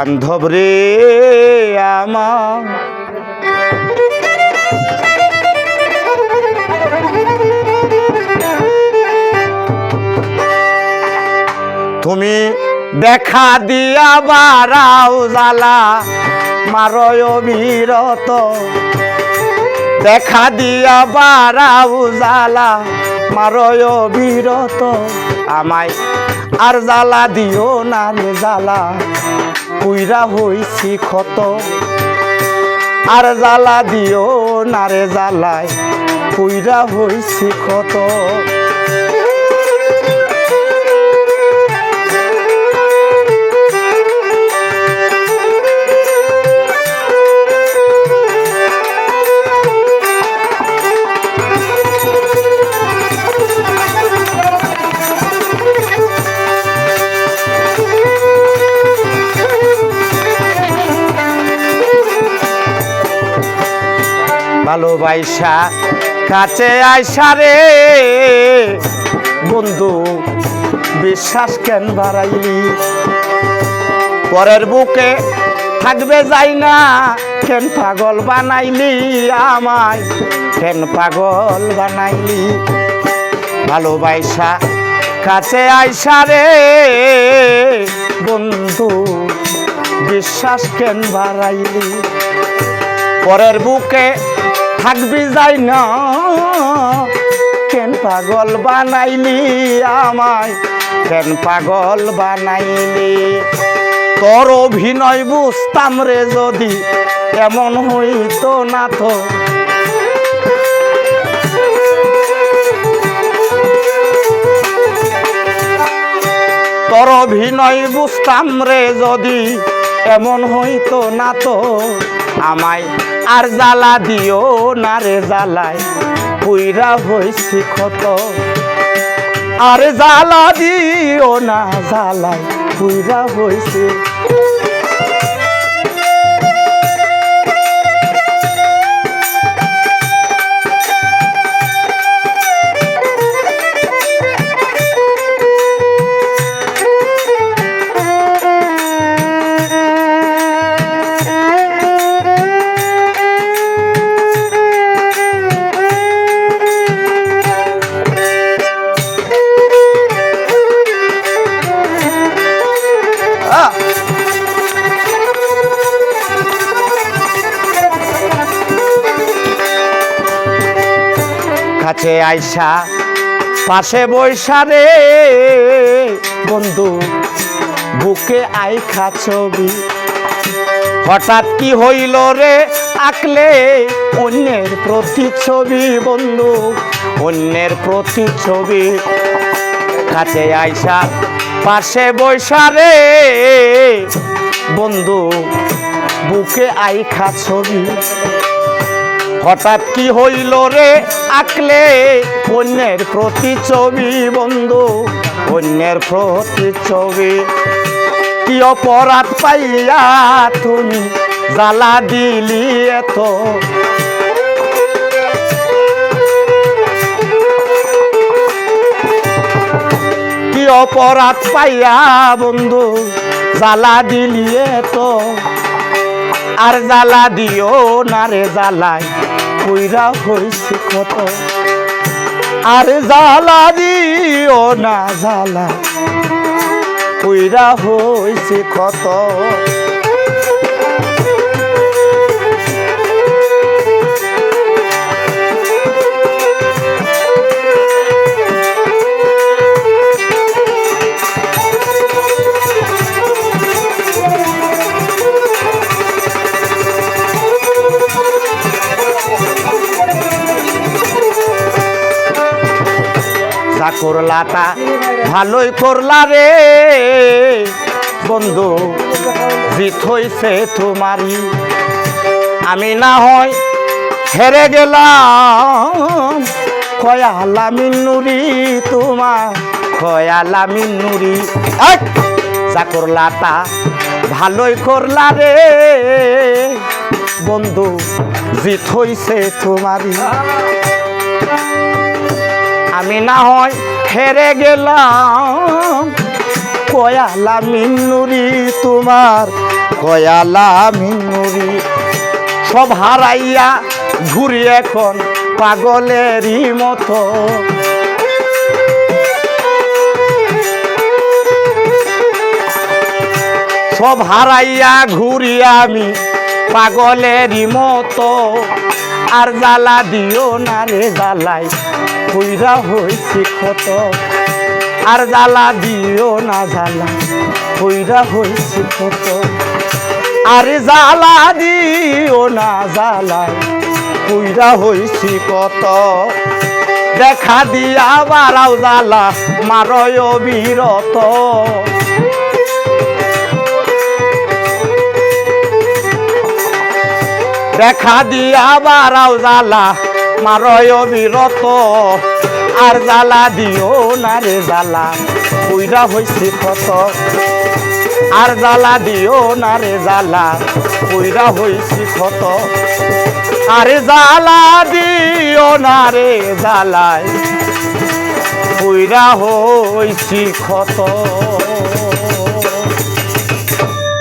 বান্ধব রে আমার। তুমি দেখা দিয়া বারাও জালা মারয় বিরত দেখা দিয়া বারাও জালা মারয় বিরত আমায়। আর জ্বালা দিও না রে জ্বালা কুইরা হইছি ক্ষত। আর জ্বালা দিও না রে জ্বালায় কুইরা হইছি ক্ষত। ভালোবাসা কাছে আইসা রে। বন্ধু, বিশ্বাস কেন বাড়াইলি? পরের বুকে থাকবে যাই না। কেন পাগল বানাইলি আমায়? কেন পাগল বানাইলি? ভালোবাসা কাছে আইসা রে। বন্ধু, বিশ্বাস কেন বাড়াইলি? পরের বুকে থাকবি যাই না। কেন পাগল বানাইলি আমায়? কেন পাগল বানাইলি? তোর অভিনয় বুঝতাম রে যদি এমন হইতো না তো। তোর অভিনয় বুঝতাম রে যদি এমন হইতো না তো। আমায় আর জ্বালা দিও না রে জ্বালায়, পুইরা হইছি ক্ষত। আর জ্বালা দিও না জ্বালায়, পুইরা হইছি কাছে আইসা, পাশে বৈশা রে বন্ধু, বুকে আইখা ছবি। হঠাৎ কি হইল রে আঁকলে অন্যের প্রতিচ্ছবি বন্ধু, অন্যের প্রতিচ্ছবি। কাছে আইসা, পাশে বৈশা রে বন্ধু, বুকে আইখা ছবি। হঠাৎ কি হইল রে আঁকলে? অন্যের প্রতিচ্ছবি, বন্ধু, অন্যের প্রতি ছবি কি অপরাধ পাইয়া তুমি জ্বালা দিলি এত? অপরাধ পাইয়া বন্ধু জ্বালা দিলি তো আর জ্বালা দিও না রে জ্বালায়। হইছে কত? আর জ্বালা দিও না জ্বালা কইরা হইছে কত? করলাটা ভালোই করলা রে। বন্ধু, জিত হইছে তোমারই। আমি না হয় হেরে গেলাম। কয়ালা মিন্নুরি তোমার কয়ালা মিন্নুরি এক! যা করলাটা ভালোই করলা রে। বন্ধু, জিত হইছে তোমারই। আমি না হয় হেরে গেলাম। কয়ালা মিন্নুরি তোমার, কয়ালা মিনুরি সব হারাইয়া ঘুরি এখন পাগলেরই মতো। সব হারাইয়া ঘুরি আমি পাগলেরই মতো। আর জ্বালা দিও না রে জ্বালাই, কইরা হয়েছি ক্ষত। আর জ্বালা দিও না জ্বালা, কইরা হয়েছি ক্ষত। আরে জ্বালা দিও না জ্বালাই, কইরা হয়েছি কত দেখা দিয়া বারাও জ্বালা মারয় বিরত দেখা দিয়া বারাও জ্বালা। মারয় বিরত, আর জ্বালা দিও না রে জ্বালা। কইরা হয়েছে কত আর জ্বালা দিও না রে জ্বালা। কইরা হয়েছি ক্ষত, আরে জ্বালা দিও না রে জ্বালায়। কইরা হয়েছি ক্ষত।